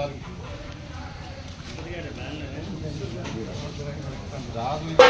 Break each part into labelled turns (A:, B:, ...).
A: ਸਾਰੇ। ਰਾਤ
B: ਵਿੱਚ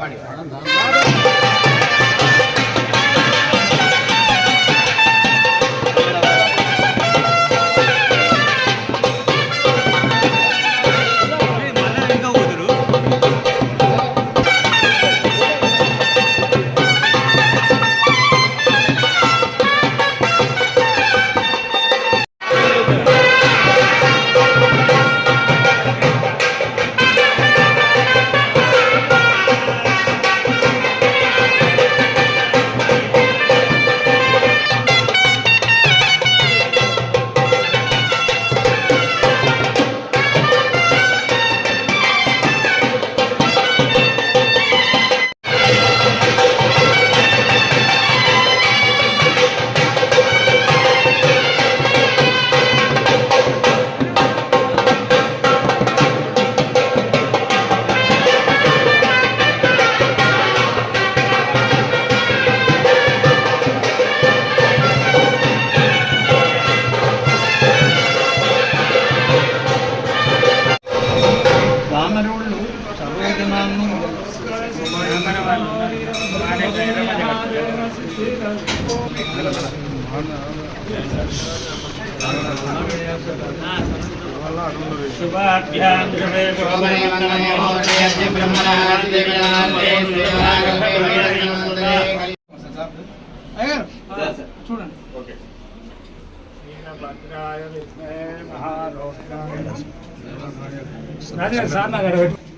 B: பாடி
A: చూడండి
C: వీరభద్రాయ విద్మహే మహారౌద్రాయ రాజా సార్ నా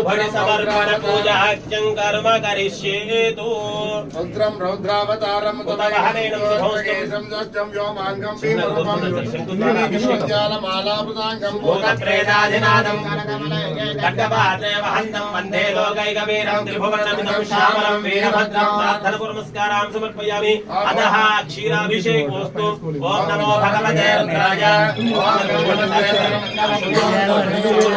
B: खिनिकिनिरभसज्ज्वालम् भूतप्रेतादिनादं करकमलगे खड्गपात्रे वहन्तं वन्दे लोकैकवीरं त्रिभुवनमितं श्यामलं वीरभद्रम् समर्पण पूजाख्यं कर्म करिष्येतु
D: रुद्रं रौद्रावतारं
B: उतवहनेनं
D: केशं सत्यं व्योमाङ्गं भीमरूपं विष्णुज्वालमालापृताङ्गं
B: भूतप्रेतादिनादं खड्गपात्रे वहन्तं वन्दे लोकैकवीरं त्रिभुवनमितं श्यामलं वीरभद्रं प्रार्थनपुरस्कारां समर्पयामि अतः क्षीराभिषेकोऽस्तु ॐ नमो भगवते रुद्राय ॐ शिवाङ्गिर्त्रधां कुर्वाहि पुंसे पुरुषं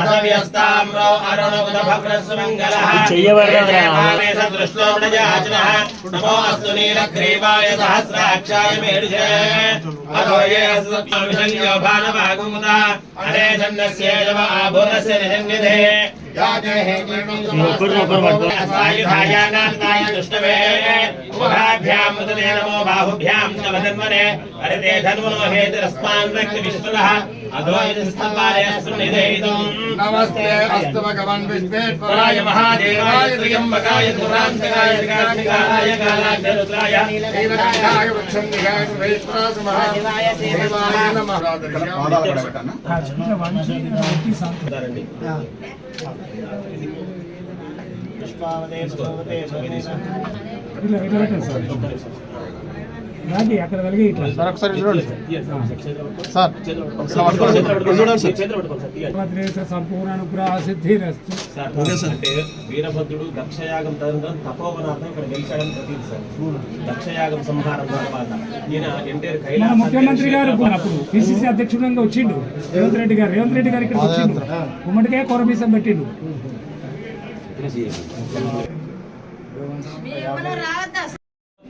B: అసవ్యస్తామ్రో అరుణుద భగ్రస్మంగళః జయవర్ణోడయాచనః నమో అస్తు నీలగ్రీవాయ సహస్రాక్షాయ మేరుజే. అరోయే అస్వమిషన్యో భానవాగుముద. అరే జన్నస్యేజవ ఆభూరస్య నిధన్యదే ృష్టవేభ్యామృతేనమో బాహుభ్యాం నవధన్మనే హరితే
D: नमस्ते अस्तु भगवान् विश्वेश्वराय
B: महादेवाय त्र्यम्बकाय दुरान्तकाय त्रिकार्तिकाय कालाग्ररुद्राय
D: नीलकाय वृक्षन्निकाय महेश्वराज महादेवाय
C: देवाय नमः पुष्पावते पुष्पवते भगिनी అక్కడ
A: సార్ ఒకసారి చూడండి. సార్
C: సంపూర్ణ అనుగ్రహ సిద్ధిరస్తు
B: అంటే వీరభద్రుడు దక్షయాగం తదనంతరం తపోవనార్థం ఇక్కడ గెలిచాడని ప్రతీతి సార్. దక్షయాగం సంహారం తర్వాత ఈయన ఎన్టీఆర్ కైలాస
C: ముఖ్యమంత్రి గారు అప్పుడు పిసిసి అధ్యక్షుడంగా వచ్చిండు. రేవంత్ రెడ్డి గారు. రేవంత్ రెడ్డి గారు ఇక్కడ వచ్చిండు. ఉమ్మడికే కొరబీసం పెట్టిండు.
B: పూర్ణం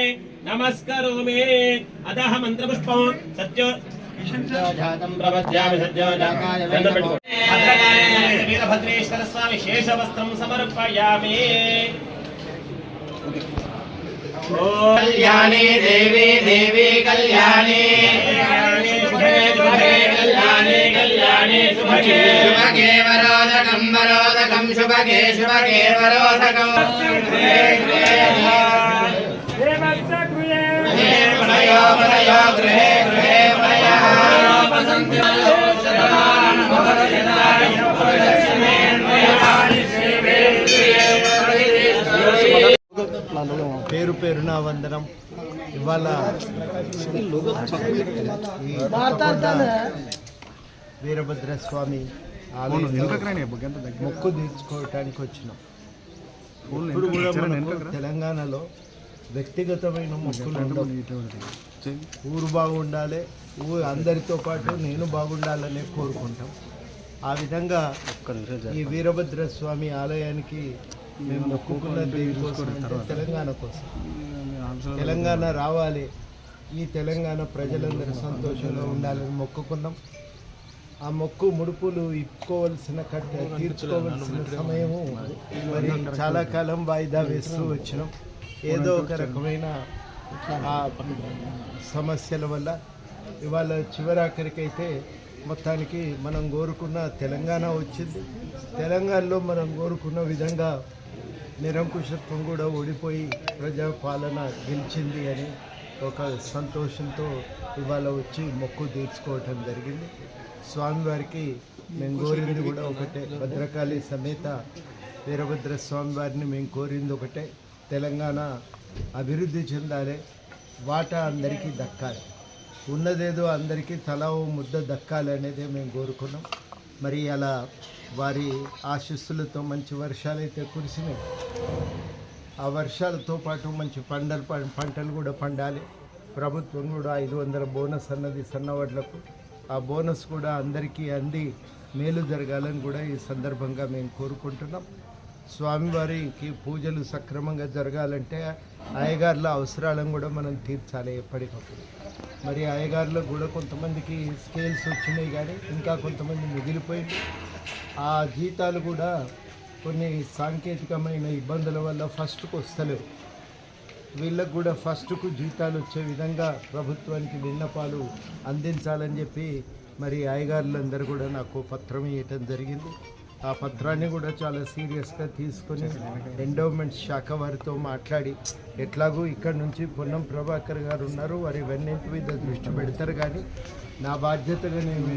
B: సమర్పయామి నమస్కరోమి అదహ మంత్రపుష్పం సత్య వీరభద్రేశ్వర స్వామి శేషవస్త్రం సమర్పయామి కళ్యాణి దేవి దేవి కళ్యాణి శుభే శుభే కళ్యాణి కళ్యాణి శుభే
E: శుభగే వరోదకం వరోదకం శుభగే వరోదకం
F: పేరు పేరున వందనం. ఇవాళ ఈ వీరభద్ర స్వామి మొక్కు తీర్చుకోవటానికి వచ్చినాం. ఇప్పుడు కూడా మనకు తెలంగాణలో వ్యక్తిగతమైన మొక్కులు. ఊరు బాగుండాలి ఊరు అందరితో పాటు నేను బాగుండాలని కోరుకుంటాం. ఆ విధంగా ఈ వీరభద్ర స్వామి ఆలయానికి మేము తెలంగాణ కోసం. తెలంగాణ రావాలి. ఈ తెలంగాణ ప్రజలందరూ సంతోషంగా ఉండాలని మొక్కుకున్నాం. ఆ మొక్కు ముడుపులు ఇప్పుకోవలసిన కట్ట తీర్చుకోవలసిన సమయము మరి చాలా కాలం వాయిదా వేస్తూ వచ్చినాం. ఏదో ఒక రకమైన ఆ సమస్యల వల్ల ఇవాళ చివరాఖరికైతే మొత్తానికి మనం కోరుకున్న తెలంగాణ వచ్చింది. తెలంగాణలో మనం కోరుకున్న విధంగా నిరంకుశత్వం కూడా ఓడిపోయి ప్రజాపాలన గెలిచింది అని ఒక సంతోషంతో ఇవాళ వచ్చి మొక్కు తీర్చుకోవటం జరిగింది. స్వామివారికి మేము కోరింది కూడా ఒకటే. భద్రకాళి సమేత వీరభద్ర స్వామివారిని మేము కోరింది ఒకటే. తెలంగాణ అభివృద్ధి చెందాలి. వాటా అందరికీ దక్కాలి. ఉన్నదేదో అందరికీ తలా ఓ ముద్ద దక్కాలి అనేది మేము కోరుకున్నాం. మరి అలా వారి ఆశీస్సులతో మంచి వర్షాలైతే కురిసినాయి. ఆ వర్షాలతో పాటు మంచి పంటలు పంటలు కూడా పండాలి. ప్రభుత్వం కూడా ఐదు వందల బోనస్ అన్నది సన్నవడ్లకు. ఆ బోనస్ కూడా అందరికీ అంది మేలు జరగాలని కూడా ఈ సందర్భంగా మేము కోరుకుంటున్నాం. స్వామివారికి పూజలు సక్రమంగా జరగాలంటే అయ్యగారుల అవసరాలను కూడా మనం తీర్చాలి ఎప్పటికప్పుడు. మరి అయ్యగారులకు కూడా కొంతమందికి స్కేల్స్ వచ్చినాయి కానీ ఇంకా కొంతమంది మిగిలిపోయింది. ఆ జీతాలు కూడా కొన్ని సాంకేతికమైన ఇబ్బందుల వల్ల ఫస్ట్కు వస్తలేవు. వీళ్ళకు కూడా ఫస్ట్కు జీతాలు వచ్చే విధంగా ప్రభుత్వానికి విన్నపాలు అందించాలని చెప్పి మరి అయ్యగారులందరూ కూడా నాకు పత్రం ఇవ్వటం జరిగింది. ఆ పత్రాన్ని కూడా చాలా సీరియస్గా తీసుకొని ఎండోమెంట్ శాఖ వారితో మాట్లాడి ఎట్లాగూ ఇక్కడ నుంచి పొన్నం ప్రభాకర్ గారు ఉన్నారు. వారు ఇవన్నీ మీద దృష్టి పెడతారు కానీ నా బాధ్యతగా నేను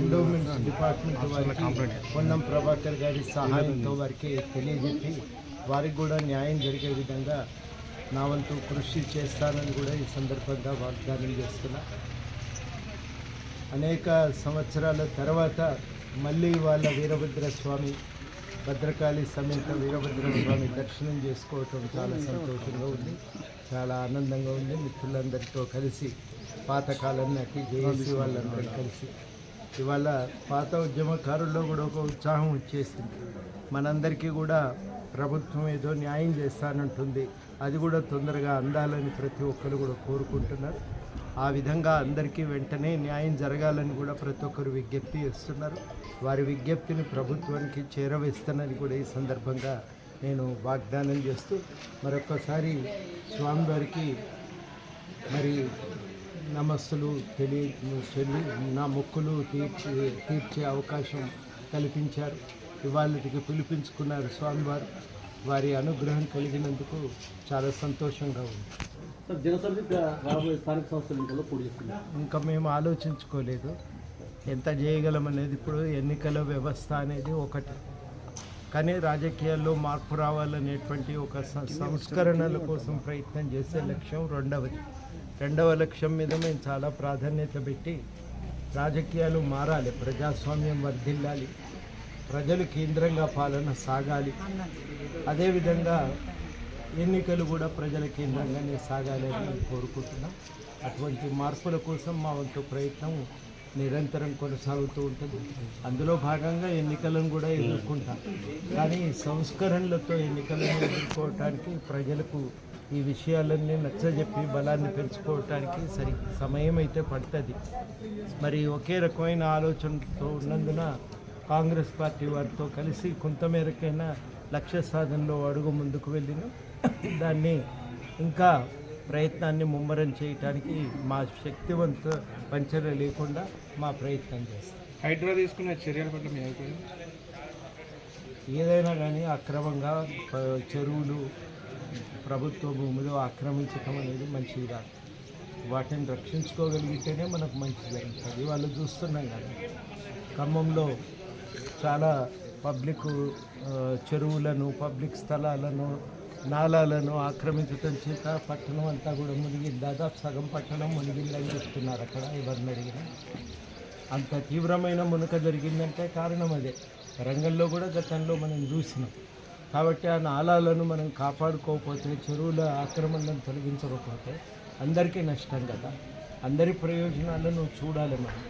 F: ఎండోమెంట్ డిపార్ట్మెంట్ వారికి పొన్నం ప్రభాకర్ గారి సహాయంతో వారికి తెలియజెప్పి వారికి కూడా న్యాయం జరిగే విధంగా నా వంతు కృషి చేస్తానని కూడా ఈ సందర్భంగా వాగ్దానం చేస్తున్నా. అనేక సంవత్సరాల తర్వాత మళ్ళీ వాళ్ళ వీరభద్ర స్వామి భద్రకాళి సమేత వీరభద్ర స్వామి దర్శనం చేసుకోవటం చాలా సంతోషంగా ఉంది. చాలా ఆనందంగా ఉంది. మిత్రులందరితో కలిసి పాతకాలం నాకు జేఏసీ వాళ్ళందరూ కలిసి. ఇవాళ పాత ఉద్యమకారుల్లో కూడా ఒక ఉత్సాహం వచ్చేసింది. మనందరికీ కూడా ప్రభుత్వం ఏదో న్యాయం చేస్తానంటుంది. అది కూడా తొందరగా అందాలని ప్రతి ఒక్కరు కూడా కోరుకుంటున్నారు. ఆ విధంగా అందరికీ వెంటనే న్యాయం జరగాలని కూడా ప్రతి ఒక్కరు విజ్ఞప్తి చేస్తున్నారు. వారి విజ్ఞప్తిని ప్రభుత్వానికి చేరవేస్తానని కూడా ఈ సందర్భంగా నేను వాగ్దానం చేస్తూ మరొకసారి స్వామివారికి మరి నమస్సులు తెలియ చెల్లి నా మొక్కులు తీర్చి తీర్చే అవకాశం కల్పించారు. ఇవాళకి పిలిపించుకున్నారు స్వామివారు. వారి అనుగ్రహం కలిగినందుకు చాలా సంతోషంగా ఉంది. ఇంకా మేము ఆలోచించుకోలేదు. ఎంత చేయగలం అనేది ఇప్పుడు ఎన్నికల వ్యవస్థ అనేది ఒకటి. కానీ రాజకీయాల్లో మార్పు రావాలనేటువంటి ఒక సంస్కరణల కోసం ప్రయత్నం చేసే లక్ష్యం రెండవది. రెండవ లక్ష్యం మీద మేము చాలా ప్రాధాన్యత పెట్టి రాజకీయాలు మారాలి ప్రజాస్వామ్యం వర్ధిల్లాలి ప్రజలు కేంద్రంగా పాలన సాగాలి. అదేవిధంగా ఎన్నికలు కూడా ప్రజల కేంద్రంగానే సాగాలని కోరుకుంటున్నాం. అటువంటి మార్పుల కోసం మా వంతు ప్రయత్నం నిరంతరం కొనసాగుతూ ఉంటుంది. అందులో భాగంగా ఎన్నికలను కూడా ఎదుర్కొంటాం. కానీ సంస్కరణలతో ఎన్నికలను ఎదుర్కోవటానికి ప్రజలకు ఈ విషయాలన్నీ నచ్చజెప్పి బలాన్ని పెంచుకోవటానికి సరి సమయం అయితే పడుతుంది. మరి ఒకే రకమైన ఆలోచనతో ఉన్నందున కాంగ్రెస్ పార్టీ వారితో కలిసి కొంతమేరకైనా లక్ష్య సాధనలో అడుగు ముందుకు వెళ్ళిన. దాన్ని ఇంకా ప్రయత్నాన్ని ముమ్మరం చేయటానికి మా శక్తివంత పంచర లేకుండా మా ప్రయత్నం చేస్తాం.
A: హైడ్రా తీసుకున్న చర్యల పట్ల మీ అభిప్రాయం?
F: ఏదైనా కానీ అక్రమంగా చెరువులు ప్రభుత్వ భూములు ఆక్రమించటం అనేది మంచిది కాదు. వాటిని రక్షించుకోగలిగితేనే మనకు మంచి జరుగుతుంది వాళ్ళు చూస్తున్నాం కదా. ఖమ్మంలో చాలా పబ్లిక్ చెరువులను పబ్లిక్ స్థలాలను నాలాలను ఆక్రమించటం చేత పట్టణం అంతా కూడా మునిగింది. దాదాపు సగం పట్టణం మునిగిందని చెప్తున్నారు అక్కడ ఎవరిని అడిగినా. అంత తీవ్రమైన మునక జరిగిందంటే కారణం అదే. రంగంలో కూడా గతంలో మనం చూసినాం. కాబట్టి ఆ నాలాలను మనం కాపాడుకోకపోతే చెరువుల ఆక్రమణలను తొలగించకపోతే అందరికీ నష్టం కదా. అందరి ప్రయోజనాలను చూడాలి మనం.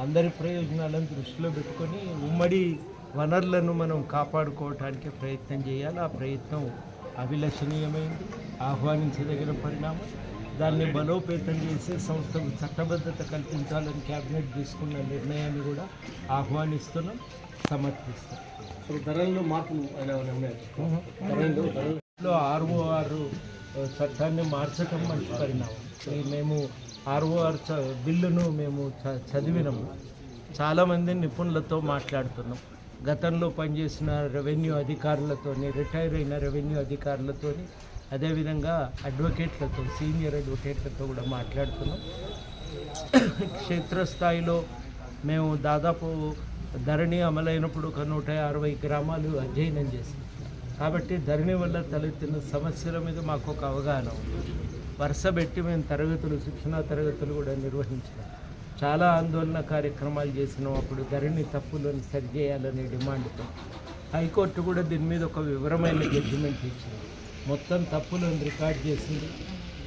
F: అందరి ప్రయోజనాలను దృష్టిలో పెట్టుకొని ఉమ్మడి వనరులను మనం కాపాడుకోవటానికి ప్రయత్నం చేయాలి. ఆ ప్రయత్నం అభిలషణీయమైంది ఆహ్వానించదగిన పరిణామం. దాన్ని బలోపేతం చేసి సంస్థకు చట్టబద్ధత కల్పించాలని కేబినెట్ తీసుకున్న నిర్ణయాన్ని కూడా ఆహ్వానిస్తున్నాం సమర్థిస్తాం
A: సో ధరల్లో మార్పులు
F: ఆర్ఓఆర్ చట్టాన్ని మార్చటం మంచి పరిణామం. మేము ఆర్ఓఆర్ చ బిల్లును మేము చ చదివినాము. చాలామంది నిపుణులతో మాట్లాడుతున్నాం. గతంలో పనిచేసిన రెవెన్యూ అధికారులతోని రిటైర్ అయిన రెవెన్యూ అధికారులతోని అదేవిధంగా అడ్వకేట్లతో సీనియర్ అడ్వకేట్లతో కూడా మాట్లాడుతున్నాం. క్షేత్రస్థాయిలో మేము దాదాపు ధరణి అమలైనప్పుడు ఒక నూట అరవై గ్రామాలు అధ్యయనం చేసాం కాబట్టి ధరణి వల్ల తలెత్తిన సమస్యల మీద మాకు ఒక అవగాహన ఉంది. వరుస పెట్టి మేము తరగతులు శిక్షణా తరగతులు కూడా నిర్వహించాము చాలా ఆందోళన కార్యక్రమాలు చేసినాం అప్పుడు ధరణి తప్పులను సరిచేయాలనే డిమాండ్తో హైకోర్టు కూడా దీని మీద ఒక వివరమైన జడ్జిమెంట్ ఇచ్చింది. మొత్తం తప్పులను రికార్డ్ చేసింది.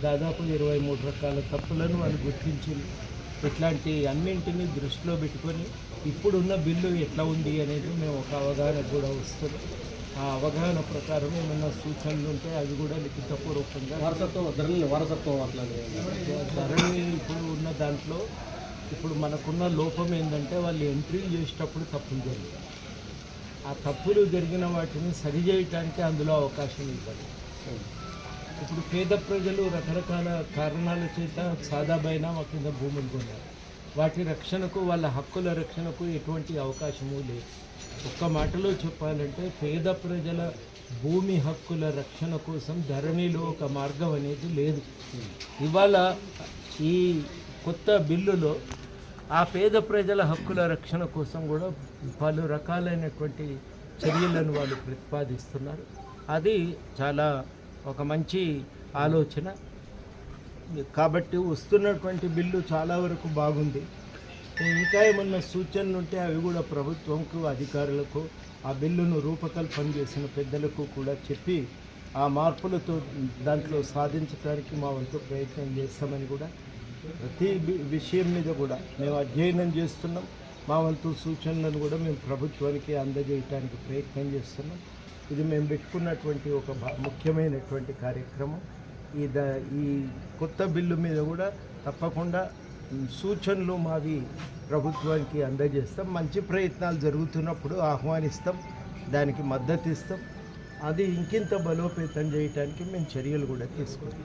F: దాదాపు ఇరవై మూడు రకాల తప్పులను వాళ్ళు గుర్తించింది. ఇట్లాంటి అన్నింటినీ దృష్టిలో పెట్టుకొని ఇప్పుడున్న బిల్లు ఎట్లా ఉంది అనేది మేము ఒక అవగాహన కూడా వస్తుంది ఆ అవగాహన ప్రకారం ఏమైనా సూచనలు ఉంటే అవి కూడా లిఖితపూర్వకంగా
A: వారసత్వం ధరలు వారసత్వం అట్లాంటివి
F: ధరణి ఇప్పుడు ఉన్న దాంట్లో ఇప్పుడు మనకున్న లోపం ఏంటంటే వాళ్ళు ఎంట్రీ చేసేటప్పుడు తప్పులు జరిగాయి ఆ తప్పులు జరిగిన వాటిని సరిచేయటానికి అందులో అవకాశం ఇవ్వాలి ఇప్పుడు పేద ప్రజలు రకరకాల కారణాల చేత సాదాబైన మా కింద భూములు కొన్నారు. వాటి రక్షణకు వాళ్ళ హక్కుల రక్షణకు ఎటువంటి అవకాశము లేదు. ఒక్క మాటలో చెప్పాలంటే పేద ప్రజల భూమి హక్కుల రక్షణ కోసం ధరణిలో ఒక మార్గం అనేది లేదు. ఇవాళ ఈ కొత్త బిల్లులో ఆ పేద ప్రజల హక్కుల రక్షణ కోసం కూడా పలు రకాలైనటువంటి చర్యలను వాళ్ళు ప్రతిపాదిస్తున్నారు. అది చాలా ఒక మంచి ఆలోచన. కాబట్టి వస్తున్నటువంటి బిల్లు చాలా వరకు బాగుంది. ఇంకా ఏమన్నా సూచనలు ఉంటే అవి కూడా ప్రభుత్వంకు అధికారులకు ఆ బిల్లును రూపకల్పన చేసిన పెద్దలకు కూడా చెప్పి ఆ మార్పులతో దాంట్లో సాధించడానికి మా వంతు ప్రయత్నం చేస్తామని కూడా ప్రతి విషయం మీద కూడా మేము అధ్యయనం చేస్తున్నాం. మా వంతు సూచనలను కూడా మేము ప్రభుత్వానికి అందజేయటానికి ప్రయత్నం చేస్తున్నాం. ఇది మేము పెట్టుకున్నటువంటి ఒక ముఖ్యమైనటువంటి కార్యక్రమం. ఈ ద ఈ కొత్త బిల్లు మీద కూడా తప్పకుండా సూచనలు మావి ప్రభుత్వానికి అందజేస్తాం. మంచి ప్రయత్నాలు జరుగుతున్నప్పుడు ఆహ్వానిస్తాం. దానికి మద్దతు ఇస్తాం అది ఇంకింత బలోపేతం చేయడానికి మేము చర్యలు కూడా తీసుకుంటాం